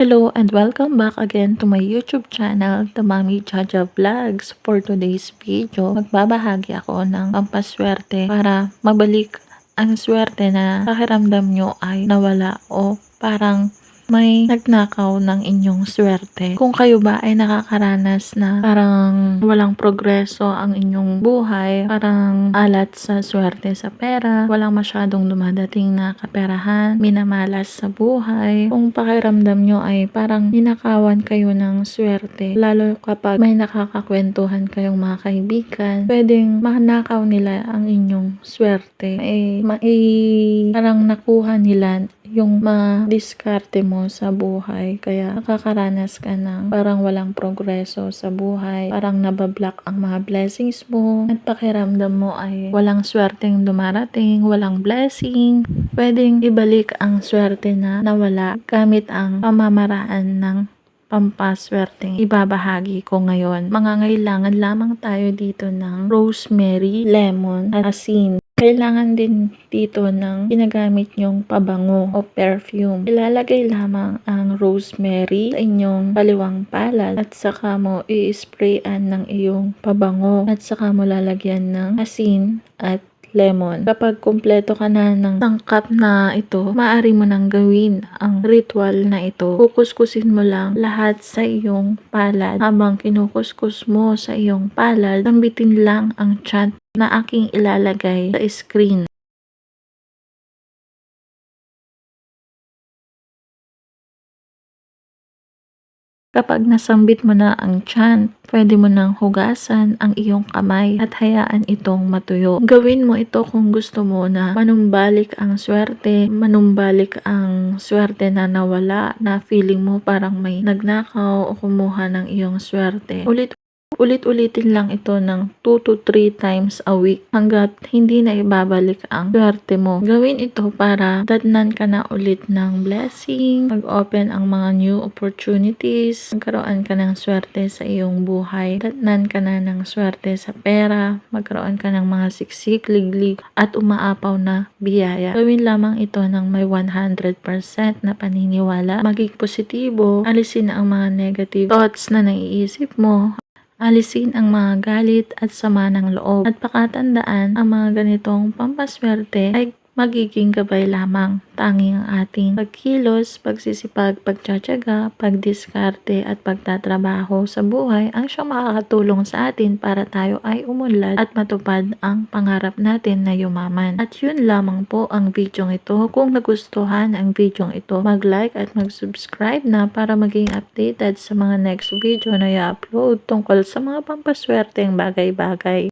Hello and welcome back again to my YouTube channel, The Mami Jaja Vlogs. For today's video, magbabahagi ako ng pampaswerte para mabalik ang swerte na pakiramdam nyo ay nawala o parang may nagnakaw ng inyong swerte. Kung kayo ba ay nakakaranas na parang walang progreso ang inyong buhay, parang alat sa swerte sa pera, walang masyadong dumadating na kaperahan, minamalas sa buhay, kung pakiramdam nyo ay parang ninakawan kayo ng swerte, lalo kapag may nakakakwentuhan kayong mga kaibigan, pwedeng manakaw nila ang inyong swerte. Eh, ma- eh, parang nakuha nila yung ma-diskarte mo sa buhay. Kaya nakakaranas ka ng parang walang progreso sa buhay. Parang nabablock ang mga blessings mo. At pakiramdam mo ay walang swerteng dumarating, walang blessing. Pwedeng ibalik ang swerte na nawala gamit ang pamamaraan ng pampaswerteng ibabahagi ko ngayon. Mga ngailangan lamang tayo dito ng rosemary, lemon, at asin. Kailangan din dito ng ginagamit nyong pabango o perfume. Ilalagay lamang ang rosemary sa inyong kaliwang palad at saka mo i-sprayan ng iyong pabango at saka mo lalagyan ng asin at lemon. Kapag kumpleto ka na ng sangkap na ito, maaari mo nang gawin ang ritual na ito. Kukuskusin mo lang lahat sa iyong palad. Habang kinukuskus mo sa iyong palad, sambitin lang ang chant na aking ilalagay sa screen. Kapag nasambit mo na ang chant, pwede mo nang hugasan ang iyong kamay at hayaan itong matuyo. Gawin mo ito kung gusto mo na manumbalik ang swerte, manumbalik ang swerte na nawala, na feeling mo parang may nagnakaw o kumuha ng iyong swerte. Ulit Ulit-ulitin lang ito ng 2 to 3 times a week hanggat hindi na ibabalik ang swerte mo. Gawin ito para datnan ka na ulit ng blessing, mag-open ang mga new opportunities, magkaroon ka ng swerte sa iyong buhay, datnan ka na ng swerte sa pera, magkaroon ka ng mga siksik, liglig, at umaapaw na biyaya. Gawin lamang ito ng may 100% na paniniwala, maging positibo, alisin ang mga negative thoughts na naiisip mo, Alisin ang mga galit at sama ng loob. At pakatandaan, ang mga ganitong pampaswerte ay magiging gabay lamang. Tanging ang ating pagkilos, pagsisipag, pagtsatsaga, pagdiskarte at pagtatrabaho sa buhay ang siyang makakatulong sa atin para tayo ay umunlad at matupad ang pangarap natin na yumaman. At yun lamang po ang video ito. Kung nagustuhan ang video ito, mag-like at mag-subscribe na para maging updated sa mga next video na i-upload tungkol sa mga pampaswerteng bagay-bagay.